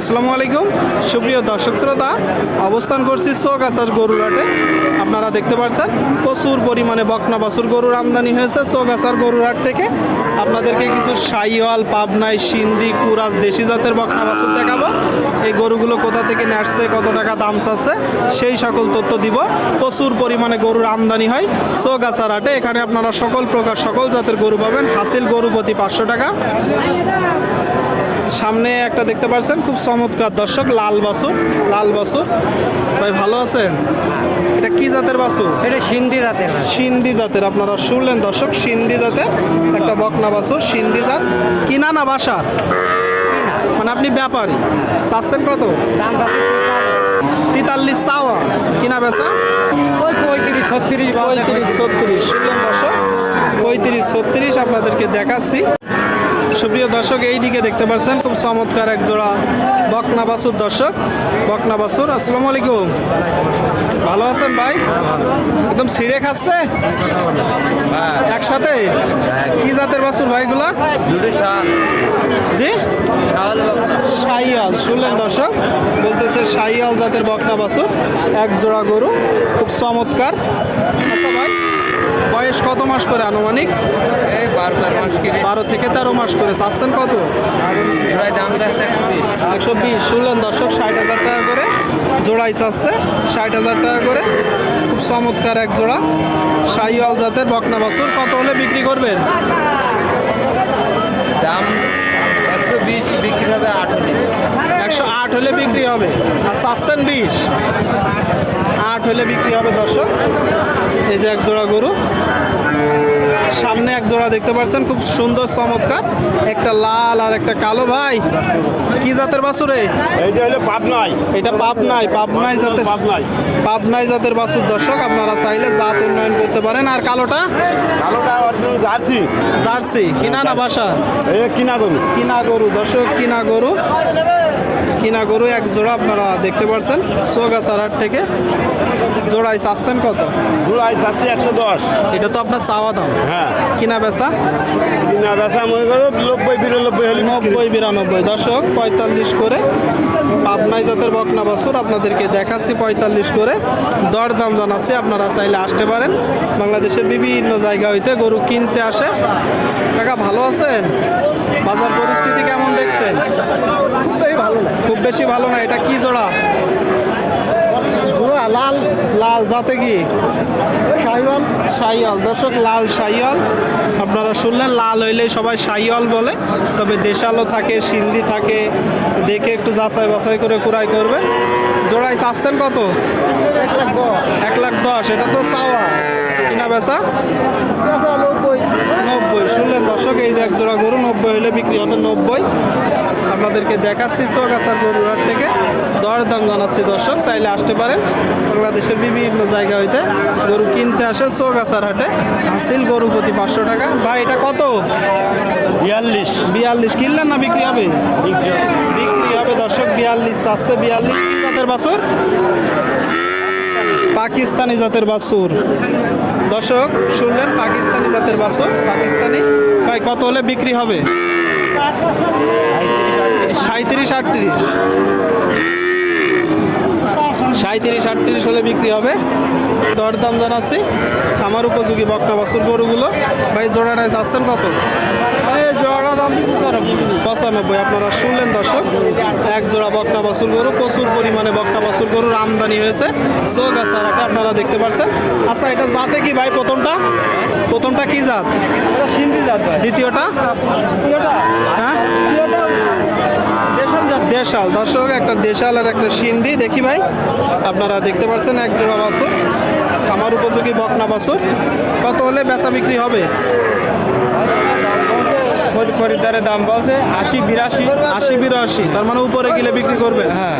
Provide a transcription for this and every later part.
আসসালামু আলাইকুম। সুপ্রিয় দর্শক শ্রোতা, অবস্থান করছি চৌগাছার গরুর হাটে আপনারা দেখতে পাচ্ছেন, প্রচুর পরিমাণে বকনা বাছুর গরুর আমদানি হয়েছে চৌগাছার গরুর হাট থেকে। আপনাদেরকে কিছু সাইওয়াল পাবনাই সিন্ধি কুরাজ দেশি জাতের বকনা বাছুর দেখাবো। এই গরুগুলো কোথা থেকে আসছে, কত টাকা দাম চাচ্ছে, সেই সকল তথ্য দিব। প্রচুর পরিমাণে গরুর আমদানি হয় চৌগাছার হাটে। এখানে আপনারা সকল প্রকার সকল জাতের গরু পাবেন। হাসিল গরু প্রতি পাঁচশো টাকা। সামনে একটা দেখতে পাচ্ছেন খুব চমৎকার। দর্শক লাল বাসুর লাল বাসুর ভাই ভালো আছেন? এটা কি জাতের বাসু? এটা সিন্ধি জাতের সিন্ধি জাতের আপনারা শুনলেন দর্শক সিন্ধি জাতের একটা বকনা বাসুর সিন্ধি জাত। কিনা না বাসার মানে আপনি ব্যাপারী। চাচ্ছেন কত? তেতাল্লিশ। চাওয়া। কিনা বেচা? ওই পঁয়ত্রিশ ছত্রিশ। পঁয়ত্রিশ ছত্রিশ। শুনলেন দর্শক? পঁয়ত্রিশ ছত্রিশ আপনাদেরকে দেখাচ্ছি। সুপ্রিয় দর্শক এই দিকে দেখতে পাচ্ছেন খুব চমৎকার এক জোড়া বকনা বাসুর দর্শক। বকনা বাসুর আসসালামু আলাইকুম। ভালো আছেন ভাই? একদম ছিঁড়ে খাচ্ছে? একসাথে? কি জাতের বাসুর ভাইগুলা জি? সাইয়াল শুনলেন দর্শক? বলতেছে সাইয়াল জাতের বকনা বাছুর এক জোড়া গরু খুব চমৎকার। আচ্ছা ভাই বয়স কত মাস করে আনুমানিক? বারো তেরো মাস কিনে বারো থেকে তেরো মাস করে। চাচ্ছেন কত? প্রায় দাম যাচ্ছে একশো বিশ। একশো বিশ। শুনলেন দর্শক ষাট হাজার টাকা করে জোড়াই চাচ্ছে। ষাট হাজার টাকা করে। খুব চমৎকার এক জোড়া। সাইয়াল জাতের বকনা বাছুর। কত হলে বিক্রি করবেন? দাম একশো বিশ বিক্রি হবে আট হলে। একশো আট হলে বিক্রি হবে। আর চাচ্ছেন বিশ? আট হলে বিক্রি হবে দর্শক। এই যে এক জোড়া গরু। সামনে এক জোড়া দেখতে পাচ্ছেন খুব সুন্দর চমৎকার। একটা লাল আর একটা কালো। ভাই কি জাতের বাছুরে এইটা হলো পাবনাই। এটা পাবনাই পাবনাই জাতের পাবনাই। পাবনাই জাতের বাছুর। দর্শক আপনারা চাইলে জাত উন্নয়ন করতে পারেন। আর কালোটা? কালোটা জার্সি। জার্সি। কিনা না বাসা? কিনা গরু। কিনা গরু। দর্শক কিনা গরু। কিনা গরু এক জোড়া আপনারা দেখতে পাচ্ছেন সোগাছার হাট থেকে জোড়াই চাচ্ছেন কত? জোড়াই চাচ্ছি একশো দশ। এটা তো আপনার চাওয়া দাম। হ্যাঁ। কিনা বেচা? কিনা বেচা মনে করো নব্বই বিরানব্বই হলে নব্বই বিরানব্বই। দশক পঁয়তাল্লিশ করে পাবনাই জাতের বকনা বাছুর আপনাদেরকে দেখাচ্ছি পঁয়তাল্লিশ করে। দর দাম জানাচ্ছি আপনারা চাইলে আসতে পারেন। বাংলাদেশের বিভিন্ন জায়গা হইতে গরু কিনতে আসে। কাকা ভালো আছেন? বাজার পরিস্থিতি কেমন দেখছেন? খুব বেশি ভালো না এটা কি জোড়া? লাল লাল যাতে কি? শাহিওয়াল? শাহিওয়াল। দর্শক লাল শাহিওয়াল। আপনারা শুনলেন লাল হইলে সবাই শাহিওয়াল বলে। তবে দেশালও থাকে সিন্ধি থাকে দেখে একটু যাচাই বাছাই করে কুড়াই করবে জোড়াই চাচ্ছেন কত? এক লাখ দশ। এটা তো চাওয়া। কিনা বেচা নব্বই। শুনলেন দর্শক এই যে এক জোড়া গরু নব্বই হলে বিক্রি হবে নব্বই। আপনাদেরকে দেখাচ্ছি চৌগাছার গরুর হাট থেকে। দর দাম জানাচ্ছি দর্শক চাইলে আসতে পারেন। বাংলাদেশের বিভিন্ন জায়গা হইতে গরু কিনতে আসে চৌগাছার হাটে। হাসিল গরু প্রতি পাঁচশো টাকা। বা এটা কত? বিয়াল্লিশ। বিয়াল্লিশ কিনলেন না বিক্রি হবে? বিক্রি হবে। দর্শক বিয়াল্লিশ চারশো বিয়াল্লিশ জাতের বাছুর? পাকিস্তানি জাতের বাছুর। দর্শক, শুনলেন পাকিস্তানি জাতের বাছুর। পাকিস্তানি? ভাই, কত হলে বিক্রি হবে? সাঁত্রিশ আটত্রিশ। সাঁত্রিশ আটত্রিশ হলে বিক্রি হবে। দরদাম জানাচ্ছি আমার উপযোগী বকটা বাছুর গরুগুলো। ভাই, জোড়া জোড়াটায় চাচ্ছেন কত? পঁচানব্বই। আপনারা শুনলেন দর্শক এক জোড়া বকনা বাছুর গরু প্রচুর পরিমাণে বকনা বাছুর গরুর আমদানি হয়েছে। সো সোগাছারাটা আপনারা দেখতে পাচ্ছেন আচ্ছা এটা জাতে কি ভাই প্রথমটা? প্রথমটা কি জাত? দ্বিতীয়টা? হ্যাঁ? দেশাল দর্শক একটা দেশাল আর একটা সিন্ধি। দেখি ভাই আপনারা দেখতে পাচ্ছেন এক জোড়া বাছুর। আমার উপযোগী বকনা বাছুর। কত হলে বেচা বিক্রি হবে? খরিদ্দারের দাম বলছে আশি বিরাশি। আশি বিরাশি তার মানে উপরে গেলে বিক্রি করবে। হ্যাঁ।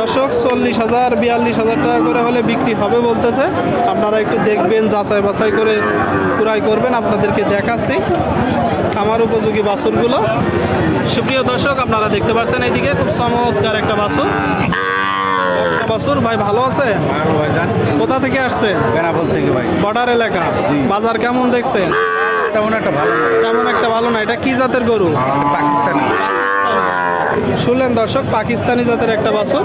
দর্শক চল্লিশ হাজার বিয়াল্লিশ হাজার টাকা করে হলে বিক্রি হবে বলতেছে। আপনারা একটু দেখবেন যাচাই বাছাই করে পুরাই করবেন আপনাদেরকে দেখাচ্ছি আমার উপযোগী বাছুরগুলো সুপ্রিয় দর্শক আপনারা দেখতে পাচ্ছেন এইদিকে খুব চমৎকার একটা বাছুর একটা বাছুর ভাই ভালো আছে? ভালো ভাই জান। কোথা থেকে আসছে? থেকে ভাই। বর্ডার এলাকা। বাজার কেমন দেখছেন? তেমন একটা ভালো না। তেমন একটা ভালো না। এটা কি জাতের গরু? পাকিস্তানি। শুনলেন দর্শক পাকিস্তানি জাতের একটা বাছুর।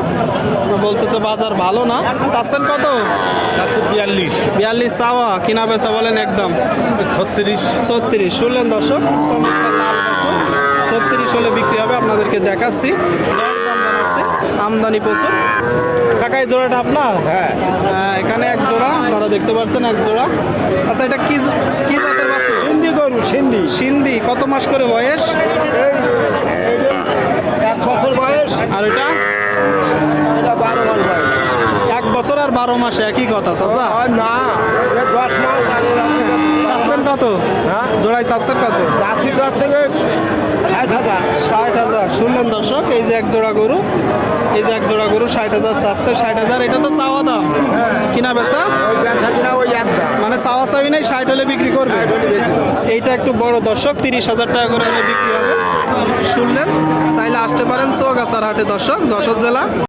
বলতেছে বাজার ভালো না। চাচ্ছেন কত? বিয়াল্লিশ। বিয়াল্লিশ চাওয়া কিনা বেচা বলেন একদম। ছত্রিশ। ছত্রিশ। শুনলেন দর্শক ছত্রিশ হলে বিক্রি হবে আপনাদেরকে দেখাচ্ছি। আমদানি প্রচুর। কাকা এই জোড়াটা আপনার? হ্যাঁ। এখানে এক জোড়া আপনারা দেখতে পাচ্ছেন এক জোড়া। আচ্ছা এটা কি কি জাতের বাছুর? সিন্ধি গরু সিন্ধি সিন্ধি কত মাস করে বয়স? এক বছর বয়স। আর এটা? এটা বারো মাস বয়স। এক বছর আর বারো মাসে একই কথা চাচা? না দশ মাস চাচ্ছেন কত? হ্যাঁ? জোড়ায় চাচ্ছেন কত? যাচ্ছি দশ থেকে ষাট হাজার। ষাট হাজার। শুনলেন দর্শক এই যে এক জোড়া গরু এই যে এক জোড়া গরু ষাট হাজার চাচ্ছে ষাট হাজার এটা তো চাওয়া দাম। কিনা বেচা ওই বেচা কিনা ওই এক দাম মানে চাওয়া নাই ষাট হলে বিক্রি করবে। এইটা একটু বড় দর্শক তিরিশ হাজার টাকা করে হলে বিক্রি হবে। শুনলেন? চাইলে আসতে পারেন চৌগাছার হাটে দর্শক যশোর জেলা।